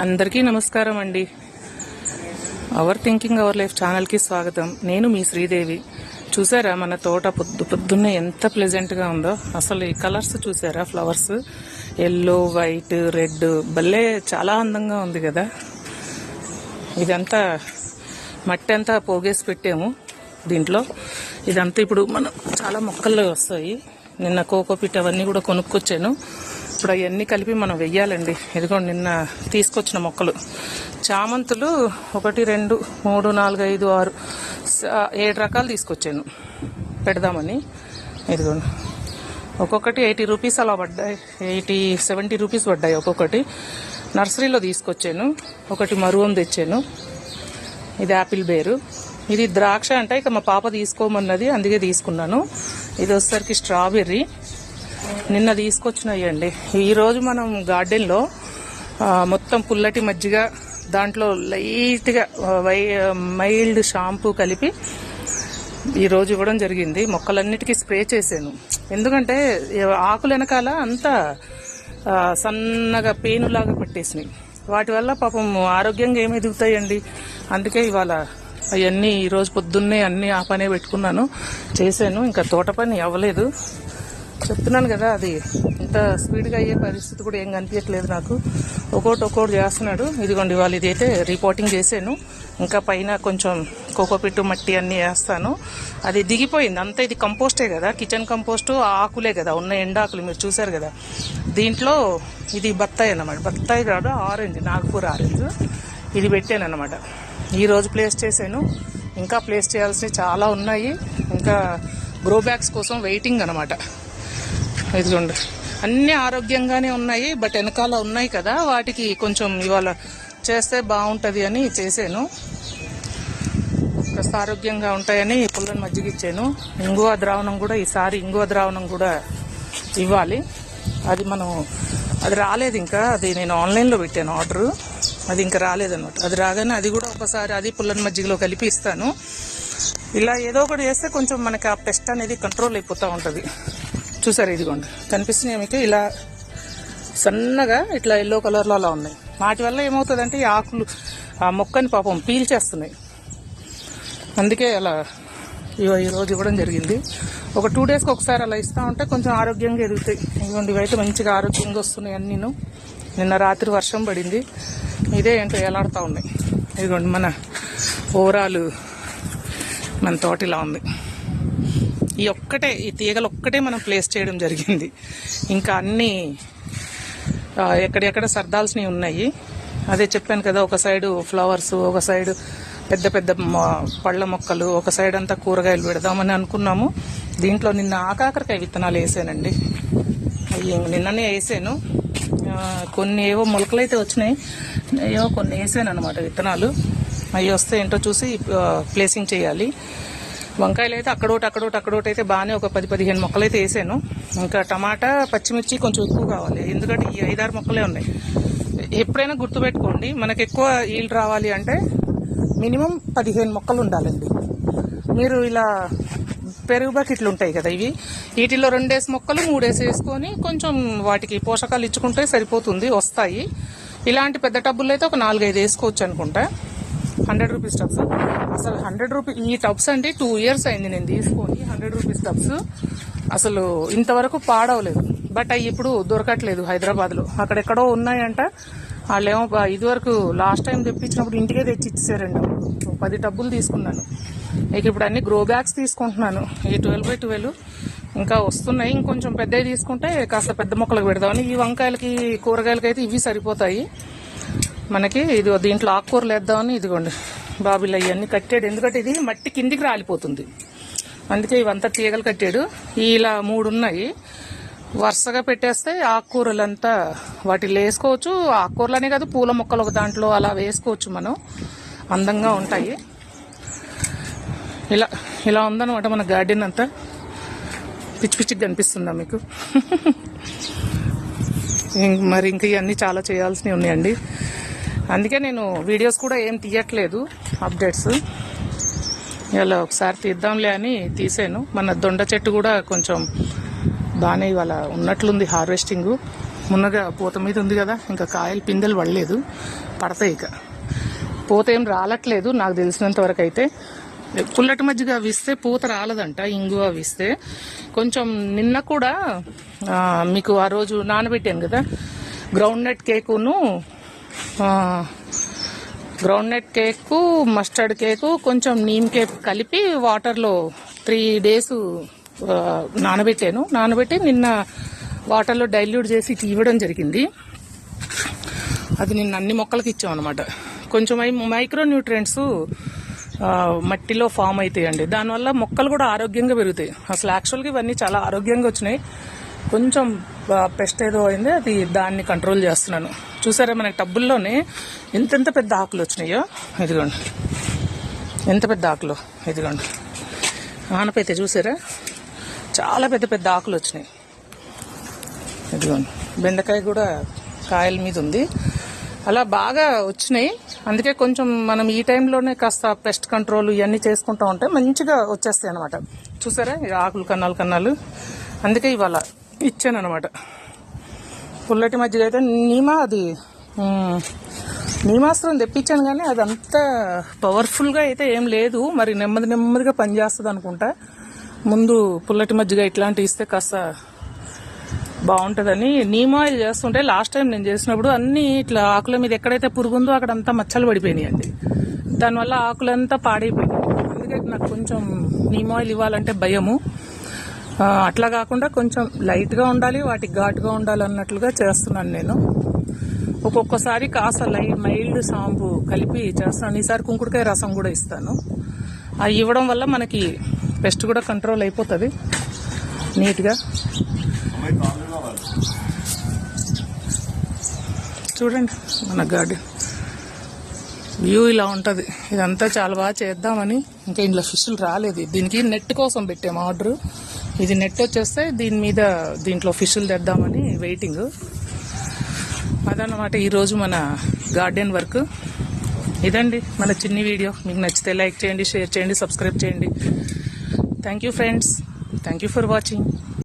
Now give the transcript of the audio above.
అందరికీ నమస్కారం అండి. అవర్ థింకింగ్ అవర్ లైఫ్ ఛానల్కి స్వాగతం. నేను మీ శ్రీదేవి. చూసారా మన తోట పొద్దు పొద్దున్నే ఎంత ప్లెజెంట్గా ఉందో? అసలు ఈ కలర్స్ చూసారా? ఫ్లవర్స్ ఎల్లో వైట్ రెడ్ భలే చాలా అందంగా ఉంది కదా? ఇదంతా మట్టి అంతా పోగేసి పెట్టాము దీంట్లో. ఇదంతా ఇప్పుడు మనం చాలా మొక్కలు వస్తాయి. నిన్న కోకోపిట్ అవన్నీ కూడా కొనుక్కొచ్చాను. ఇప్పుడు అవన్నీ కలిపి మనం వెయ్యాలండి. ఇదిగోండి నిన్న తీసుకొచ్చిన మొక్కలు. చామంతులు ఒకటి రెండు మూడు నాలుగు ఐదు ఆరు ఏడు రకాలు తీసుకొచ్చాను. పెడదామని. ఇదిగోండి. ఒక్కొక్కటి ఎయిటీ రూపీస్ అలా పడ్డాయి. ఎయిటీ సెవెంటీ రూపీస్ పడ్డాయి ఒక్కొక్కటి. నర్సరీలో తీసుకొచ్చాను. ఒకటి మరువం తెచ్చాను. ఇది యాపిల్ బేరు. ఇది ద్రాక్ష అంటే. ఇక మా పాప తీసుకోమన్నది అందుకే తీసుకున్నాను. ఇది వచ్చేసరికి స్ట్రాబెర్రీ. నిన్న తీసుకొచ్చినాయండి. అండి ఈరోజు మనం గార్డెన్లో మొత్తం పుల్లటి మజ్జిగ దాంట్లో లైట్గా వై మైల్డ్ షాంపూ కలిపి ఈరోజు ఇవ్వడం జరిగింది. మొక్కలన్నిటికీ స్ప్రే చేశాను. ఎందుకంటే ఆకుల వెనకాల అంతా సన్నగా పేనులాగా పట్టేసినాయి. వాటి వల్ల పాపం ఆరోగ్యంగా ఏమి ఎదుగుతాయండి? అందుకే ఇవాళ అవన్నీ ఈరోజు పొద్దున్నే అన్నీ ఆ పనే పెట్టుకున్నాను. చేశాను. ఇంకా తోట పని అవ్వలేదు. చెప్తున్నాను కదా అది ఇంత స్పీడ్గా అయ్యే పరిస్థితి కూడా ఏం కనిపించట్లేదు నాకు. ఒక్కోటి ఒక్కోటి చేస్తున్నాడు. ఇదిగోండి వాళ్ళు ఇదైతే రిపోర్టింగ్ చేశాను. ఇంకా పైన కొంచెం కోకోపిట్టు మట్టి అన్నీ వేస్తాను. అది దిగిపోయింది. అంతా ఇది కంపోస్టే కదా. కిచెన్ కంపోస్టు ఆకులే కదా. ఉన్న ఎండాకులు మీరు చూసారు కదా. దీంట్లో ఇది బత్తాయి అన్నమాట. బత్తాయి కాదు ఆరెంజ్. నాగపూర్ ఆరెంజ్. ఇది పెట్టాను అనమాట ఈరోజు ప్లేస్ చేశాను. ఇంకా ప్లేస్ చేయాల్సినవి చాలా ఉన్నాయి. ఇంకా గ్రో బ్యాగ్స్ కోసం వెయిటింగ్ అనమాట ఇదిగోండి అన్ని ఆరోగ్యంగానే ఉన్నాయి బట్ వెనకాల ఉన్నాయి కదా వాటికి కొంచెం ఇవాళ చేస్తే బాగుంటుంది అని చేశాను. కాస్త ఆరోగ్యంగా ఉంటాయని పుల్లని మజ్జిగ ఇచ్చాను. ఇంగువ ద్రావణం కూడా ఈసారి ఇంగువ ద్రావణం కూడా ఇవ్వాలి. అది మనం అది రాలేదు ఇంకా అది నేను ఆన్లైన్లో పెట్టాను ఆర్డర్. అది ఇంకా రాలేదన్నమాట. అది రాగానే అది కూడా ఒకసారి అది పుల్లని మజ్జిగలో కలిపి ఇస్తాను. ఇలా ఏదో ఒకటి చేస్తే కొంచెం మనకి ఆ పెస్ట్ అనేది కంట్రోల్ అయిపోతూ ఉంటుంది. చూసారు ఇదిగోండి. కనిపిస్తున్నాయి మీకు. ఇలా సన్నగా ఇట్లా ఎల్లో కలర్లో అలా ఉన్నాయి. వాటి వల్ల ఏమవుతుందంటే ఈ ఆకులు ఆ మొక్కని పాపం పీల్చేస్తున్నాయి. అందుకే అలా ఇవ ఈ రోజు ఇవ్వడం జరిగింది. ఒక టూ డేస్కి ఒకసారి అలా ఇస్తా ఉంటే కొంచెం ఆరోగ్యంగా ఎదుగుతాయి. ఇదిగోండి ఇవైతే మంచిగా ఆరోగ్యంగా వస్తున్నాయి అన్నీను. నిన్న రాత్రి వర్షం పడింది. ఇదే ఏంటో ఎలాడుతూ ఉన్నాయి. ఇదిగోండి మన ఓవరాల్ మన తోట ఇలా ఉంది. ఈ ఒక్కటే ఈ తీగలు ఒక్కటే మనం ప్లేస్ చేయడం జరిగింది. ఇంకా అన్నీ ఎక్కడెక్కడ సర్దాల్సినవి ఉన్నాయి. అదే చెప్పాను కదా ఒక సైడు ఫ్లవర్స్ ఒక సైడు పెద్ద పెద్ద మొ- పళ్ళ మొక్కలు ఒక సైడ్ అంతా కూరగాయలు పెడదామని అనుకున్నాము. దీంట్లో నిన్న ఆకాకరకాయ విత్తనాలు వేసానండి. అవి నిన్ననే వేసాను. కొన్ని ఏవో మొలకలు అయితే వచ్చినాయి. ఏవో కొన్ని వేసాను అనమాట విత్తనాలు. అవి వస్తే ఏంటో చూసి ప్లేసింగ్ చేయాలి. వంకాయలు అయితే అక్కడోటి అక్కడోటి అక్కడోటి అయితే బాగానే ఒక పది పదిహేను మొక్కలు అయితే వేసాను. ఇంకా టమాటా పచ్చిమిర్చి కొంచెం ఎక్కువ కావాలి. ఎందుకంటే ఈ ఐదారు మొక్కలే ఉన్నాయి. ఎప్పుడైనా గుర్తుపెట్టుకోండి మనకు ఎక్కువ ఈల్డ్ రావాలి అంటే మినిమం పదిహేను మొక్కలు ఉండాలండి. మీరు ఇలా పెరుగు బకెట్లు ఉంటాయి కదా ఇవి వీటిలో రెండేసి మొక్కలు మూడేసి వేసుకొని కొంచెం వాటికి పోషకాలు ఇచ్చుకుంటే సరిపోతుంది వస్తాయి. ఇలాంటి పెద్ద టబ్బుల్లో అయితే ఒక నాలుగైదు వేసుకోవచ్చు అనుకుంటా. Hundred rupees tubs. అసలు హండ్రెడ్ రూపీ ఈ టబ్స్ అంటే టూ ఇయర్స్ అయింది నేను తీసుకొని హండ్రెడ్ రూపీస్ టబ్స్. అసలు ఇంతవరకు పాడవలేదు. బట్ అవి ఇప్పుడు దొరకట్లేదు హైదరాబాద్లో. అక్కడెక్కడో ఉన్నాయంట. వాళ్ళేమో ఏమో ఇదివరకు లాస్ట్ టైం తెప్పించినప్పుడు ఇంటికే తెచ్చి ఇచ్చేసారండి పది టబ్బులు తీసుకున్నాను. ఇక ఇప్పుడు అన్ని గ్రో బ్యాగ్స్ తీసుకుంటున్నాను. ఈ ట్వెల్వ్ బై ట్వెల్వ్. ఇంకా వస్తున్నాయి. ఇంకొంచెం పెద్దవి తీసుకుంటే కాస్త పెద్ద మొక్కలకు పెడదామని. ఈ వంకాయలకి కూరగాయలకి అయితే ఇవి సరిపోతాయి. మనకి ఇది దీంట్లో ఆకుకూరలు వేద్దామని ఇదిగోండి బాబులు అవన్నీ కట్టాడు. ఎందుకంటే ఇది మట్టి కిందికి రాలిపోతుంది. అందుకే ఇవంతా తీగలు కట్టాడు. ఇలా మూడు ఉన్నాయి వరుసగా పెట్టేస్తే ఆకుకూరలంతా వాటిలో వేసుకోవచ్చు. ఆకుకూరలనే కాదు పూల మొక్కలు ఒక దాంట్లో అలా వేసుకోవచ్చు మనం. అందంగా ఉంటాయి. ఇలా ఇలా ఉందన్నమాట మన గార్డెన్ అంతా. పిచ్చి పిచ్చిగా కనిపిస్తుందా మీకు? మరి ఇంక ఇవన్నీ చాలా చేయాల్సినవి ఉన్నాయండి. అందుకే నేను వీడియోస్ కూడా ఏం తీయట్లేదు అప్డేట్స్. ఇలా ఒకసారి తీద్దాంలే అని తీసాను. మన దొండ చెట్టు కూడా కొంచెం బాగానే ఇవాళ ఉన్నట్లుంది హార్వెస్టింగ్. మున్నగా పూత మీద ఉంది కదా ఇంకా కాయలు పిందెలు పడలేదు. పడతాయి ఇక. పూత ఏం రాలట్లేదు నాకు తెలిసినంత వరకు అయితే. పుల్లటి మజ్జిగ విస్తే పూత రాలదంట ఇంగువ విస్తే కొంచెం నిన్న కూడా మీకు ఆ రోజు నానబెట్టాను కదా గ్రౌండ్ నట్ కేకును గ్రౌండ్నట్ కేకు మస్టర్డ్ కేకు కొంచెం నీమ్ కేక్ కలిపి వాటర్లో త్రీ డేస్ నానబెట్టాను. నానబెట్టి నిన్న వాటర్లో డైల్యూట్ చేసి ఇవ్వడం జరిగింది. అది నిన్న అన్ని మొక్కలకి ఇచ్చాం అనమాట కొంచెం అవి మైక్రో న్యూట్రియంట్స్ మట్టిలో ఫామ్ అవుతాయండి. దానివల్ల మొక్కలు కూడా ఆరోగ్యంగా పెరుగుతాయి. అసలు యాక్చువల్గా ఇవన్నీ చాలా ఆరోగ్యంగా వచ్చినాయి. కొంచెం పెస్ట్ ఏదో అయింది అది దాన్ని కంట్రోల్ చేస్తున్నాను. చూసారా మన టబ్బుల్లోనే ఎంతెంత పెద్ద ఆకులు వచ్చినాయో? ఇదిగోండి. ఎంత పెద్ద ఆకులు? ఇదిగోండి. ఆనపైతే చూసారా? చాలా పెద్ద పెద్ద ఆకులు వచ్చినాయి. ఇదిగోండి. బెండకాయ కూడా కాయల మీద ఉంది. అలా బాగా వచ్చినాయి. అందుకే కొంచెం మనం ఈ టైంలోనే కాస్త పెస్ట్ కంట్రోల్ ఇవన్నీ చేసుకుంటా ఉంటే మంచిగా వచ్చేస్తాయి అనమాట చూసారా? ఆకులు కన్నాలు కన్నాలు. అందుకే ఇవాళ ఇచ్చాను అనమాట పుల్లటి మజ్జిగ అయితే నీమా అది నీమాస్త్రం తెప్పించాను కానీ అది అంత పవర్ఫుల్గా అయితే ఏం లేదు. మరి నెమ్మది నెమ్మదిగా పనిచేస్తుంది అనుకుంటా ముందు పుల్లటి మజ్జిగ ఇట్లాంటివి ఇస్తే కాస్త బాగుంటుందని నీమ్ ఆయిల్ చేస్తుంటే లాస్ట్ టైం నేను చేసినప్పుడు అన్ని ఇట్లా ఆకుల మీద ఎక్కడైతే పురుగు ఉందో అక్కడ అంతా మచ్చలు పడిపోయినాయండి. దానివల్ల ఆకులంతా పాడైపోయినాయి. అందుకే నాకు కొంచెం నీమ్ ఆయిల్ ఇవ్వాలంటే భయము. అట్లా కాకుండా కొంచెం లైట్గా ఉండాలి వాటికి ఘాటుగా ఉండాలి అన్నట్లుగా చేస్తున్నాను నేను. ఒక్కొక్కసారి కాస్త లై మైల్డ్ సాంబు కలిపి చేస్తాను. ఈసారి కుంకుడుకాయ రసం కూడా ఇస్తాను. అవి ఇవ్వడం వల్ల మనకి పెస్ట్ కూడా కంట్రోల్ అయిపోతుంది. నీట్గా. చూడండి మన గార్డెన్ వ్యూ ఇలా ఉంటుంది. ఇదంతా చాలా బాగా చేద్దామని ఇంకా ఇంట్లో ఫిష్లు రాలేదు. దీనికి నెట్ కోసం పెట్టాము ఆర్డర్. ఇది నెట్ వచ్చేస్తే దీని మీద దీంట్లో ఫిషులు తెద్దామని వెయిటింగ్ అదనమాట ఈరోజు మన గార్డెన్ వర్క్ ఇదండి మన చిన్ని వీడియో మీకు నచ్చితే లైక్ చేయండి షేర్ చేయండి సబ్స్క్రైబ్ చేయండి. Thank you friends thank you for watching